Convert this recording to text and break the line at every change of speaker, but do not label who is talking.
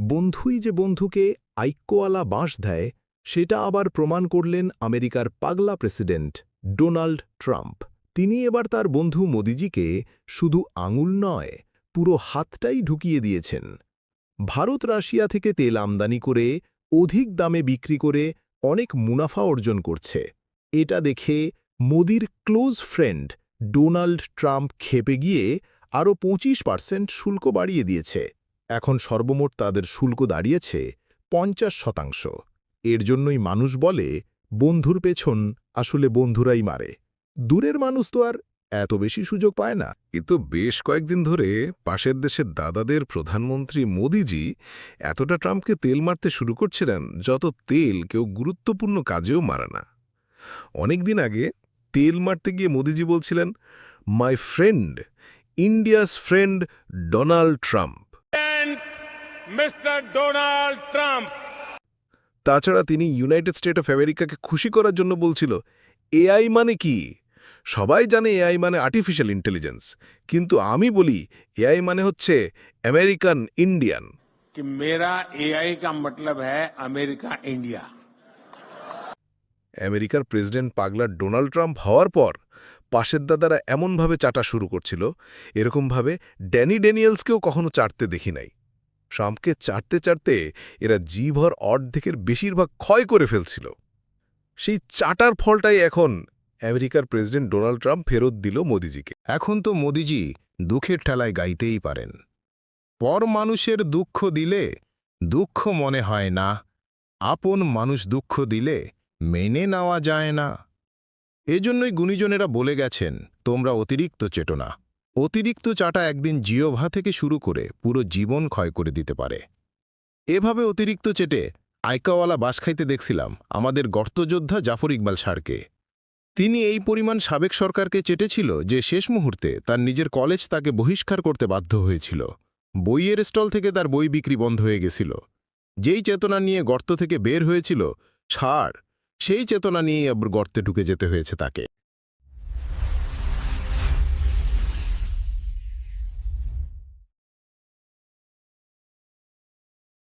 বন্ধুই যে বন্ধুকে আইক্যওয়ালা বাঁশ দেয়, সেটা আবার প্রমাণ করলেন আমেরিকার পাগলা প্রেসিডেন্ট ডোনাল্ড ট্রাম্প। তিনি এবার তার বন্ধু মোদিজিকে শুধু আঙুল নয়, পুরো হাতটাই ঢুকিয়ে দিয়েছেন। ভারত রাশিয়া থেকে তেল আমদানি করে, অধিক দামে বিক্রি করে অনেক মুনাফা অর্জন করছে। এটা দেখে মোদির ক্লোজ ফ্রেন্ড ডোনাল্ড ট্রাম্প খেপে গিয়ে আরও পঁচিশ পার্সেন্ট শুল্ক বাড়িয়ে দিয়েছে। এখন সর্বমোট তাদের শুল্ক দাঁড়িয়েছে পঞ্চাশ শতাংশ। এর জন্যই মানুষ বলে, বন্ধুর পেছন আসলে বন্ধুরাই মারে। দূরের মানুষ তো আর এত বেশি সুযোগ পায় না।
কিন্তু বেশ কয়েকদিন ধরে পাশের দেশের দাদাদের প্রধানমন্ত্রী মোদিজি এতটা ট্রাম্পকে তেল মারতে শুরু করছিলেন, যত তেল কেউ গুরুত্বপূর্ণ কাজেও মারে না। অনেকদিন আগে তেল মারতে গিয়ে মোদিজি বলছিলেন my friend India's friend Donald Trump
Mr. Donald Trump.
তাছাড়া তিনি ইউনাইটেড স্টেট অফ আমেরিকাকে খুশি করার জন্য বলছিল এআই মানে কি সবাই জানে এআই মানে আর্টিফিশিয়াল ইন্টেলিজেন্স কিন্তু আমি বলি এআই মানে হচ্ছে আমেরিকান ইন্ডিয়ান
कि मेरा एआई का मतलब है अमेरिका इंडिया
আমেরিকার প্রেসিডেন্ট পাগলা ডোনাল্ড ট্রাম্প হওয়ার পর পাশের দাদারা এমনভাবে চাটা শুরু করছিল এরকমভাবে ড্যানি ড্যানিয়েলসকেও কখনো চাটতে দেখি নাই ট্রাম্পকে চাটতে চাটতে এরা জিভর অর্ধেকের বেশিরভাগ ক্ষয় করে ফেলছিল। সেই চাটার ফলটাই এখন আমেরিকার প্রেসিডেন্ট ডোনাল্ড ট্রাম্প ফেরত দিল মোদিজিকে।
এখন তো মোদিজি দুঃখের ঠেলায় গাইতেই পারেন। পর মানুষের দুঃখ দিলে দুঃখ মনে হয় না, আপন মানুষ দুঃখ দিলে মেনে নেওয়া যায় না। এজন্যই গুণীজনেরা বলে গেছেন, তোমরা অতিরিক্ত চেতনা অতিরিক্ত চাটা একদিন জিওভা থেকে শুরু করে পুরো জীবন ক্ষয় করে দিতে পারে। এভাবে অতিরিক্ত চেটে আইকাওয়ালা বাস খাইতে দেখছিলাম আমাদের গর্তযোদ্ধা জাফর ইকবাল সারকে তিনি এই পরিমাণ সাবেক সরকারকে চেটেছিল যে শেষ মুহূর্তে তার নিজের কলেজ তাকে বহিষ্কার করতে বাধ্য হয়েছিল। বইয়ের স্টল থেকে তার বই বিক্রি বন্ধ হয়ে গেছিল। যেই চেতনা নিয়ে গর্ত থেকে বের হয়েছিল সার সেই চেতনা নিয়েই আবার গর্তে ঢুকে যেতে হয়েছে তাকে।